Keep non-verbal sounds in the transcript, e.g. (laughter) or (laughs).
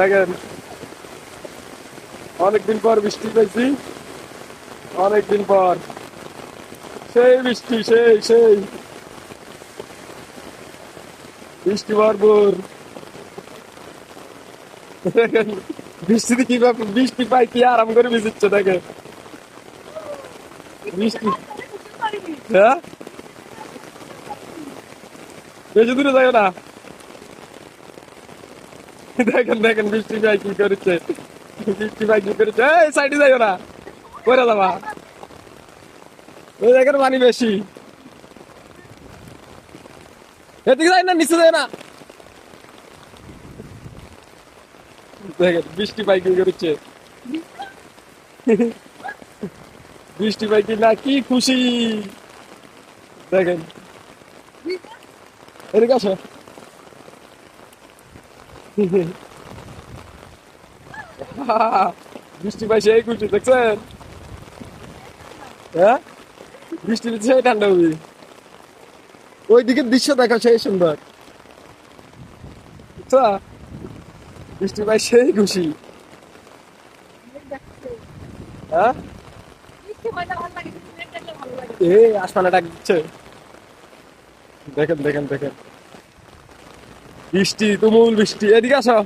দেখেন, অনেকদিন পর বৃষ্টি পেয়েছি, অনেকদিন পর। সেই বৃষ্টি, সেই সেই। বৃষ্টি ভরপুর। বৃষ্টিতে কি বৃষ্টি পাই কি আরাম করে ভিজিচ্ছে দেখেন। বৃষ্টি। হ্যাঁ? বেশি দূরে যাবে না। দেখেন দেখেন বৃষ্টি ভাই কি করেছে? বৃষ্টি ভাই কি করেছে? এই, সাইডে যাইও না। করে যাবা। ওই দেখেন, পানি বেশি। এদিকে যাই না, নিচে যায় না। দেখেন বৃষ্টি পাই কি করেছে? বৃষ্টি পাই কি না কি খুশি? দেখেন। এদিকে আসো। (laughs) বৃষ্টি পাই সেই খুশি দেখছেন? হ্যাঁ? বৃষ্টি দিচ্ছে সেই ঠান্ডা হবে ওই দিকের দৃশ্য দেখা সেই সুন্দর। বুঝছ? বৃষ্টি পাই সেই খুশি হ্যাঁ? এ আসমানে ডাক দিচ্ছে। দেখেন দেখেন দেখেন। বৃষ্টি তুমুল বৃষ্টি। এদিকে আসো।